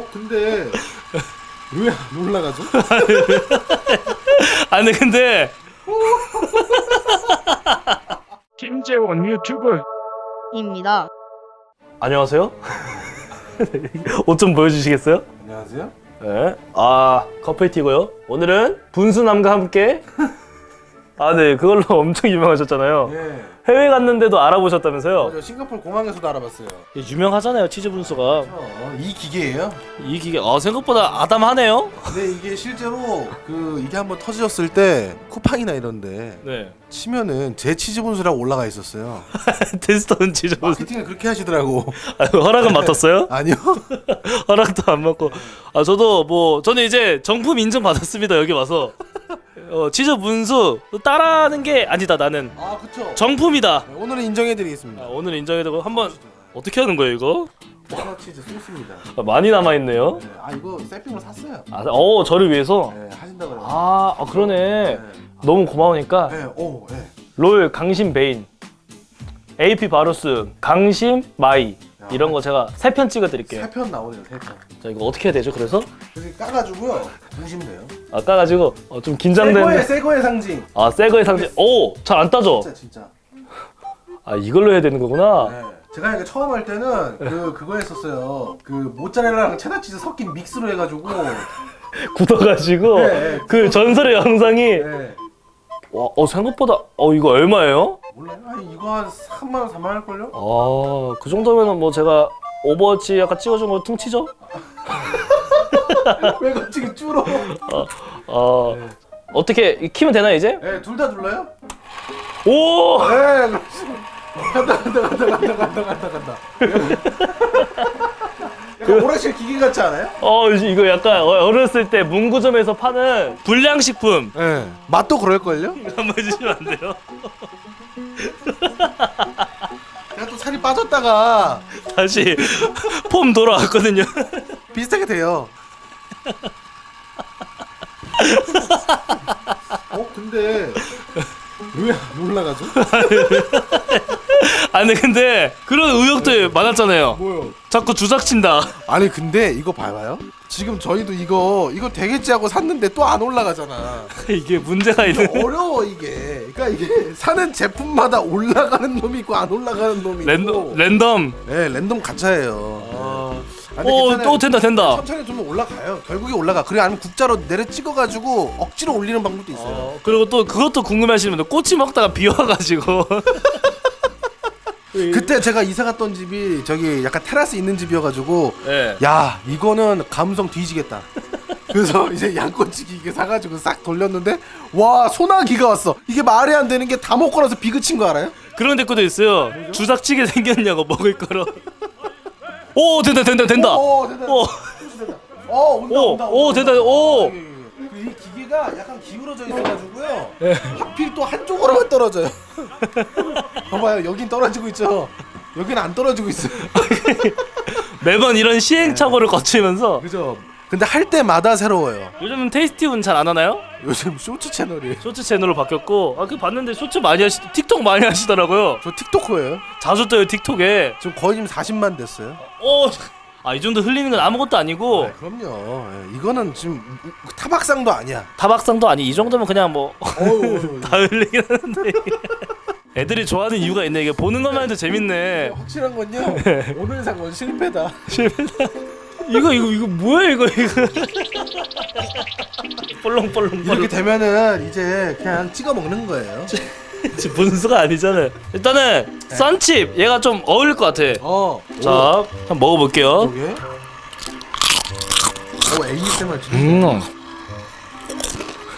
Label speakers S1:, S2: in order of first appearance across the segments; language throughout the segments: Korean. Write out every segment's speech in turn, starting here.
S1: 어 근데 왜 안 올라가죠?
S2: 아니 근데
S3: 김재원 유튜브
S4: 입니다.
S2: 안녕하세요. 옷 좀 보여주시겠어요?
S1: 안녕하세요.
S2: 네. 아 커플티고요. 오늘은 분수남과 함께. 아, 네, 그걸로 엄청 유명하셨잖아요.
S1: 예.
S2: 해외 갔는데도 알아보셨다면서요?
S1: 맞아 싱가포르 공항에서도 알아봤어요.
S2: 유명하잖아요, 치즈 분수가.
S1: 어, 이 기계예요.
S2: 이 기계, 아 생각보다 아담하네요.
S1: 근데 이게 실제로 그 이게 한번 터졌을 때 쿠팡이나 이런데
S2: 네.
S1: 치면은 제 치즈 분수라고 올라가 있었어요.
S2: 테스터는 치즈 분수.
S1: 마케팅을 그렇게 하시더라고.
S2: 아, 허락은 맡았어요?
S1: 아니요.
S2: 허락도 안 받고. 아 저도 뭐 저는 이제 정품 인증 받았습니다 여기 와서. 어, 치즈 분수 따라하는 게 아니다 나는
S1: 아 그쵸.
S2: 정품이다.
S1: 네, 오늘은 인정해드리겠습니다.
S2: 아, 오늘 인정해두고 한번 어떻게 하는 거예요 이거?
S1: 버터 치즈 소스입니다.
S2: 아, 많이 남아 있네요.
S1: 네, 아 이거 세핑으로 샀어요.
S2: 아, 어 저를 위해서.
S1: 네, 하신다고 그래요.
S2: 아, 아 그러네. 너무 고마우니까
S1: 네, 오, 네.
S2: 롤 강심 베인, AP 바루스 강심 마이 이런 거 제가 세 편 찍어드릴게요.
S1: 세편 나오네요, 세 편.
S2: 자 이거 어떻게 해야 되죠? 그래서
S1: 이렇게 까가지고요, 부시면 돼요.
S2: 아까 가지고 어, 좀
S1: 새거의
S2: 긴장되는데.
S1: 새거의 상징.
S2: 아 새거의 상징. 오, 잘 안 따져.
S1: 진짜 진짜.
S2: 아 이걸로 해야 되는 거구나.
S1: 네. 제가 이게 처음 할 때는 그 그거 했었어요. 그 모짜렐라랑 체다 치즈 섞인 믹스로 해가지고.
S2: 굳어가지고
S1: 네.
S2: 그 전설의 영상이
S1: 네.
S2: 와, 어 생각보다 어 이거 얼마예요?
S1: 몰라요? 아니 이거 한 3만 원, 4만 원 할걸요?
S2: 아, 그 정도면은 뭐 제가 오버워치 아까 찍어준 거 퉁치죠?
S1: 왜 갑자기 줄어?
S2: 어, 어떻게 키면 되나 이제?
S1: 네, 둘 다 눌러요?
S2: 오!
S1: 네, 그렇지. 간다 간다 간다 간다 간다 간다 간다. 약간 오락실 기계 같지 않아요?
S2: 어, 이거 약간 어- 어렸을 때 문구점에서 파는 불량식품.
S1: 네. 맛도 그럴걸요?
S2: 한번 해주시면 안 돼요?
S1: 제가 또 살이 빠졌다가
S2: 다시 폼 돌아왔거든요.
S1: 비슷하게 돼요. 어 근데 왜 안 올라가죠?
S2: 아니 근데 그런 의혹들 많았잖아요.
S1: 뭐요?
S2: 자꾸 주작친다.
S1: 아니 근데 이거 봐봐요. 지금 저희도 이거 이거 되겠지 하고 샀는데 또 안 올라가잖아.
S2: 이게 문제가 있는.
S1: 어려워 이게. 그러니까 이게 사는 제품마다 올라가는 놈이 있고 안 올라가는 놈이 있고.
S2: 랜덤 랜덤.
S1: 네 랜덤 가차예요. 아, 근데
S2: 오,
S1: 괜찮아요.
S2: 또 된다 된다.
S1: 천천히 두면 올라가요. 결국에 올라가. 그래 아니면 국자로 내려 찍어가지고 억지로 올리는 방법도 있어요.
S2: 어, 그리고 또 그것도 궁금해하시는 분들 꼬치 먹다가 비와가지고
S1: 그때 제가 이사 갔던 집이 저기 약간 테라스 있는 집이어가지고
S2: 예.
S1: 야 이거는 감성 뒤지겠다. 그래서 이제 양꼬치 기계 사가지고 싹 돌렸는데 와 소나기가 왔어. 이게 말이 안 되는 게 다 먹고 나서 비그친 거 알아요?
S2: 그런 댓글도 있어요. 주작치게 생겼냐고 먹을 거로. 오 된다 된다 된다.
S1: 오 된다.
S2: 오.
S1: 어 온다
S2: 오,
S1: 온다.
S2: 오,
S1: 온다,
S2: 된다. 오.
S1: 예, 예, 예. 이 기계가 약간 기울어져 있어가지고요.
S2: 예.
S1: 하필 또 한쪽으로만 떨어져요. 봐봐요 여긴 떨어지고 있죠. 여긴 안 떨어지고 있어요.
S2: 매번 이런 시행착오를 거치면서
S1: 그죠? 근데 할 때마다 새로워요.
S2: 요즘 테이스티분 잘안 하나요?
S1: 요즘 쇼츠 채널이
S2: 쇼츠 채널로 바뀌었고 아 그 봤는데 쇼츠 많이 하시 틱톡 많이 하시더라고요.
S1: 저 틱토커예요.
S2: 자주 떠요 틱톡에.
S1: 지금 거의 지금 40만 됐어요.
S2: 오. 아이 정도 흘리는 건 아무것도 아니고
S1: 네, 그럼요. 예, 이거는 지금 타박상도 아니야.
S2: 타박상도 아니 이 정도면 그냥 뭐
S1: 어우,
S2: 다 흘리긴 하는데 애들이 좋아하는 이유가 있네 이게 보는 것만 해도 재밌네
S1: 확실한 건요. 오늘 상은 실패다.
S2: 이거 이거 이거 뭐야 이거 이거 볼렁볼렁
S1: 이렇게 되면은 이제 그냥 찍어 먹는 거예요.
S2: 지금 분수가 아니잖아요 일단은 썬칩 얘가 좀 어울릴 것 같아
S1: 어.
S2: 자 한번 먹어볼게요
S1: 이게. 오 ASMR 진짜.
S2: 음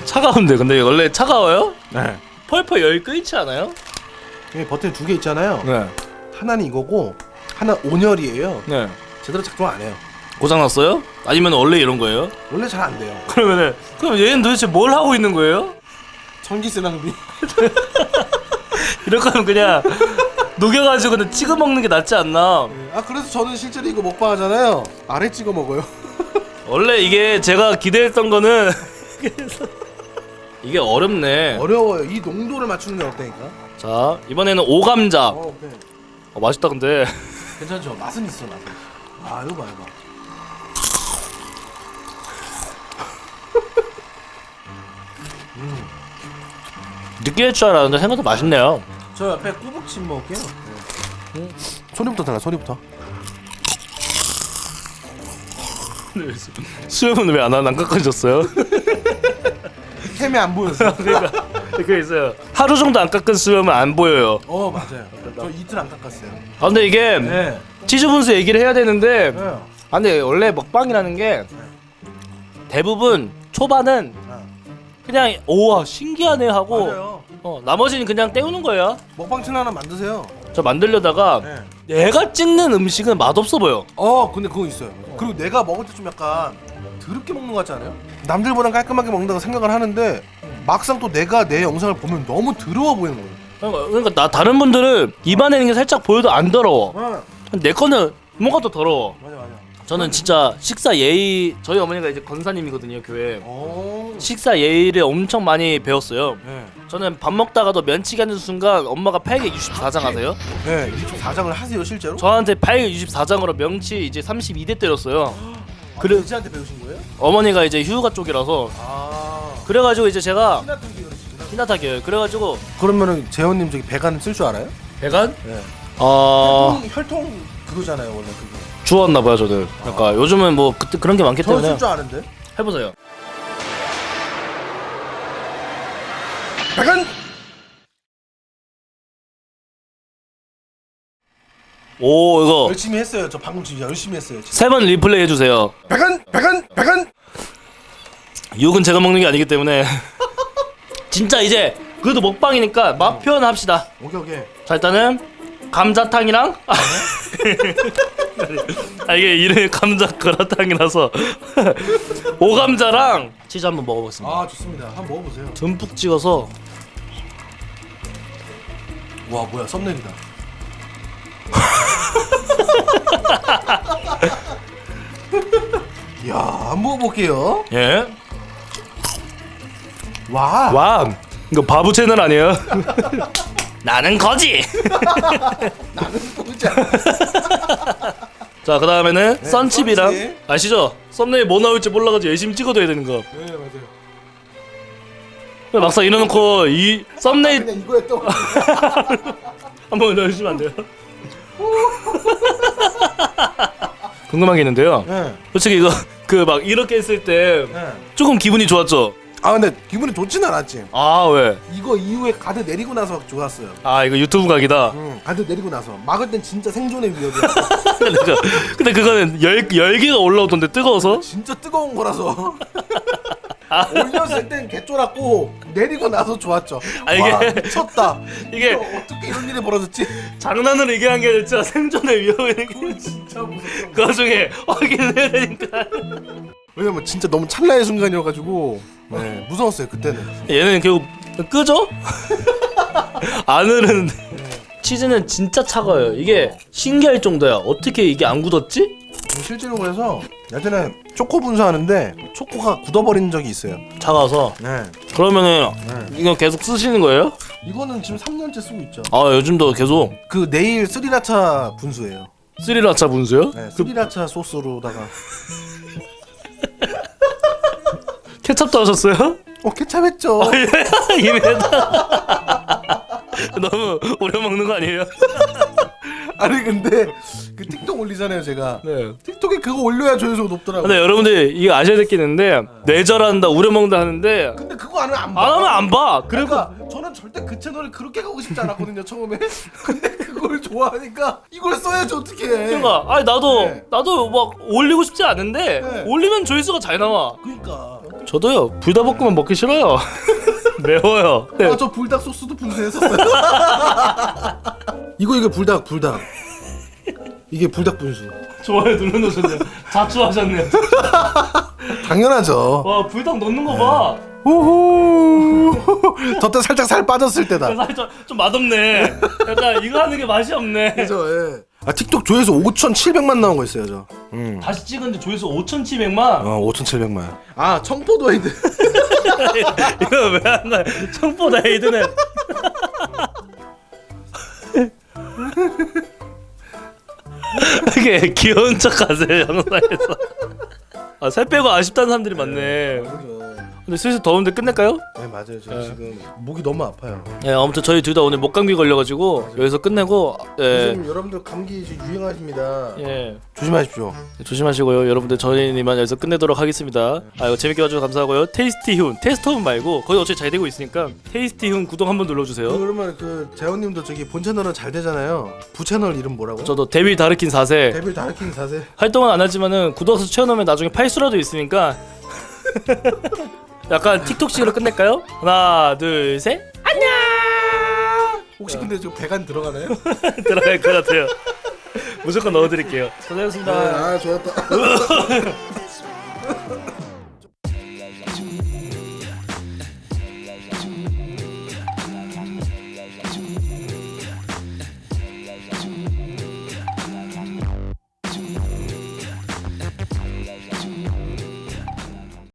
S2: 차가운데 근데 원래 차가워요?
S1: 네.
S2: 펄펄 열 끓이지 않아요?
S1: 여기 버튼 두 개 있잖아요.
S2: 네.
S1: 하나는 이거고 하나 온열이에요.
S2: 네
S1: 제대로 작동 안 해요.
S2: 고장났어요? 아니면 원래 이런 거예요?
S1: 원래 잘 안 돼요.
S2: 그러면은 그럼 얘는 도대체 뭘 하고 있는 거예요?
S1: 전기세 낭비.
S2: 이럴 거면 그냥 녹여가지고 그냥 찍어 먹는 게 낫지 않나?
S1: 아 그래서 저는 실제로 이거 먹방 하잖아요. 아래 찍어 먹어요.
S2: 원래 이게 제가 기대했던 거는 그래서 이게 어렵네.
S1: 어려워요. 이 농도를 맞추는 게 어렵다니까.
S2: 자 이번에는 오감자.
S1: 어, 네.
S2: 어, 맛있다 근데.
S1: 괜찮죠? 맛은 있어, 맛은. 아, 이거 봐, 이거.
S2: 느끼할 줄 알았는데 생각보다 맛있네요.
S1: 저 옆에 꾸북침 먹을게요. 네. 소리부터 달라 소리부터.
S2: 수염은 왜안안 깎아주셨어요?
S1: 캠이 안 보였어.
S2: 그 있어요. 하루 정도 안 깎은 수염은 안 보여요.
S1: 어 맞아요. 저 이틀 안 깎았어요.
S2: 아 근데 이게
S1: 네.
S2: 치즈 분수 얘기를 해야 되는데
S1: 네.
S2: 아 근데 원래 먹방이라는 게 대부분 초반은 그냥 오와 신기하네 하고
S1: 맞아요.
S2: 어, 나머지는 그냥 때우는 거예요.
S1: 먹방 채널 하나 만드세요.
S2: 저 만들려다가
S1: 네.
S2: 내가 찍는 음식은 맛없어 보여.
S1: 어 근데 그거 있어요. 그리고 내가 먹을 때 좀 약간 더럽게 먹는 것 같지 않아요? 남들보다 깔끔하게 먹는다고 생각을 하는데 막상 또 내가 내 영상을 보면 너무 더러워 보이는 거예요.
S2: 그러니까, 그러니까 나 다른 분들은 입안에 있는 게 살짝 보여도 안 더러워.
S1: 네.
S2: 내 거는 뭔가 더 더러워.
S1: 맞아 맞아.
S2: 저는 진짜 식사 예의 저희 어머니가 이제 권사님이거든요 교회.
S1: 오.
S2: 식사 예의를 엄청 많이 배웠어요.
S1: 네.
S2: 저는 밥 먹다가도 면치기 하는 순간 엄마가 8개 64장 하세요.
S1: 네. 24장을 하세요 실제로?
S2: 저한테 8개 64장으로 명치 이제 32대 때렸어요. 그래
S1: 아저씨한테 배우신 거예요?
S2: 어머니가 이제 휴가 쪽이라서
S1: 아.
S2: 그래가지고 이제 제가. 히나타게 그래가지고
S1: 그러면은 재원님 저기 배관 쓸 줄 알아요?
S2: 배관
S1: 네.
S2: 어
S1: 혈통, 혈통 그거잖아요 원래 그게.
S2: 주웠나 봐요 저는. 그러니까 요즘은 뭐 그때 그런 게 많기 때문에
S1: 쓸줄 아는데.
S2: 해보세요.
S1: 배관.
S2: 오 이거
S1: 열심히 했어요. 저 방금 진짜 열심히 했어요. 진짜.
S2: 세 번 리플레이 해주세요.
S1: 배관 배관 배관.
S2: 육은 제가 먹는 게 아니기 때문에 진짜 이제 그래도 먹방이니까 맛 표현합시다.
S1: 오케이 오케이.
S2: 자 일단은 감자탕이랑 아 이게 이름이 감자 그라탕이라서 오감자랑 치즈 한번 먹어보겠습니다.
S1: 아 좋습니다. 한번 먹어보세요.
S2: 듬뿍 찍어서
S1: 와 뭐야 썸네일이다. 이야 한번 먹어볼게요.
S2: 예.
S1: 와.
S2: 와 이거 바보 채널 아니에요? 나는 거지.
S1: 보자.
S2: 자 그 다음에는 썬칩이랑
S1: 썬칩.
S2: 아시죠? 썸네일 뭐 나올지 몰라가지고 열심히 찍어둬야 되는 거.
S1: 네 맞아요.
S2: 막상 이러놓고 이 썸네일
S1: 그냥 이거에 또.
S2: 한번 넣어주시면 안 돼요? 궁금한 게 있는데요.
S1: 네.
S2: 솔직히 이거 그 막 이렇게 했을 때
S1: 네.
S2: 조금 기분이 좋았죠.
S1: 아 근데 기분이 좋진 않았지.
S2: 아 왜?
S1: 이거 이후에 가드 내리고 나서 좋았어요.
S2: 아 이거 유튜브 각이다.
S1: 응. 가드 내리고 나서 막을 땐 진짜 생존의 위협이야.
S2: 근데, 그, 근데 그거는 열 열기가 올라오던데 뜨거워서.
S1: 진짜 뜨거운 거라서. 올렸을 땐 개쫄았고 내리고 나서 좋았죠.
S2: 아, 이게-
S1: 와, 미쳤다.
S2: 이게-
S1: 어떻게 이런 일이 벌어졌지?
S2: 장난으로 얘기한 게 진짜 생존의 위험이
S1: 진짜 무섭다.
S2: 그 와중에 확인을 해야 되니까.
S1: 왜냐면 진짜 너무 찰나의 순간이어가지고 네, 무서웠어요 그때는.
S2: 얘는 결국 끄죠? 안 흐르는데. 치즈는 진짜 차가워요. 이게 신기할 정도야. 어떻게 이게 안 굳었지?
S1: 실제로 그래서 예전에 초코 분수하는데 초코가 굳어버린 적이 있어요.
S2: 차가워서.
S1: 네.
S2: 그러면은
S1: 네.
S2: 이거 계속 쓰시는 거예요?
S1: 이거는 지금 3년째 쓰고 있죠.
S2: 아 요즘도 계속
S1: 그 내일 스리라차 분수예요.
S2: 스리라차 분수요?
S1: 네,
S2: 그
S1: 스리라차 소스로다가
S2: 케첩도 하셨어요?
S1: 어 케찹했죠.
S2: 이미 했다. 너무 오래 먹는 거 아니에요?
S1: 아니 근데 그 틱톡 올리잖아요 제가.
S2: 네.
S1: 틱톡에 그거 올려야 조회수가 높더라고.
S2: 근데 여러분들 이거 아셔야 될 게 있는데 뇌절한다 우려 먹는다 하는데
S1: 근데 그거 안 하면 안 봐.
S2: 안 하면 안 봐. 그리고
S1: 그러니까 저는 절대 그 채널을 그렇게 가고 싶지 않았거든요 처음에. 근데 그걸 좋아하니까 이걸 써야지 어떻게.
S2: 그러니까 아니 나도
S1: 네.
S2: 나도 막 올리고 싶지 않은데
S1: 네.
S2: 올리면 조회수가 잘 나와.
S1: 그러니까.
S2: 저도요 불닭볶음면 먹기 싫어요. 매워요. 네.
S1: 아 저 불닭 소스도 분수했었어요. 이거 이거 불닭 불닭. 이게 불닭 분수.
S2: 좋아요 눌러놓으셨네요. 자초하셨네요.
S1: 당연하죠.
S2: 와 불닭 넣는 거 봐.
S1: 호호. 저때 살짝 살 빠졌을 때다.
S2: 살짝 좀 맛없네. 약간 이거 하는 게 맛이 없네.
S1: 그죠, 예. 아 틱톡 조회수 5,700만 나온 거 있어요, 저. 음.
S2: 다시 찍었는데 조회수 5,700만.
S1: 어, 5,700만. 아, 청포도 헤이드.
S2: 이거 왜안 나? 청포다 헤이드는. 이게 귀여운 척 하세요 영상에서. 아 살 빼고 아쉽다는 사람들이 많네. 근데 슬슬 더운데 끝낼까요?
S1: 네 맞아요. 저
S2: 네.
S1: 지금 목이 너무 아파요.
S2: 예, 아무튼 저희 둘 다 오늘 목감기 걸려가지고 여기서 끝내고 예,
S1: 요즘 여러분들 감기 지금 유행하십니다.
S2: 예
S1: 조심하십시오.
S2: 조심하시고요. 여러분들 저희만 여기서 끝내도록 하겠습니다. 아 이거 재밌게 봐주셔서 감사하고요. 테이스티 훈 테스트홈 말고 거기 어차피 잘 되고 있으니까 테이스티 훈 구독 한번 눌러주세요.
S1: 그러면 그 재원님도 저기 본 채널은 잘 되잖아요. 부 채널 이름 뭐라고?
S2: 저도 데빌 다르킨 4세
S1: 데빌 다르킹 사세.
S2: 활동은 안 하지만은 구독해서 채워놓으면 나중에 팔수라도 있으니까 약간 틱톡식으로 끝낼까요? 하나 둘 셋 안녕
S1: 혹시 근데 저 배간 들어가나요?
S2: 들어갈 것 같아요 무조건 넣어드릴게요 고생하셨습니다
S1: 아 좋았다.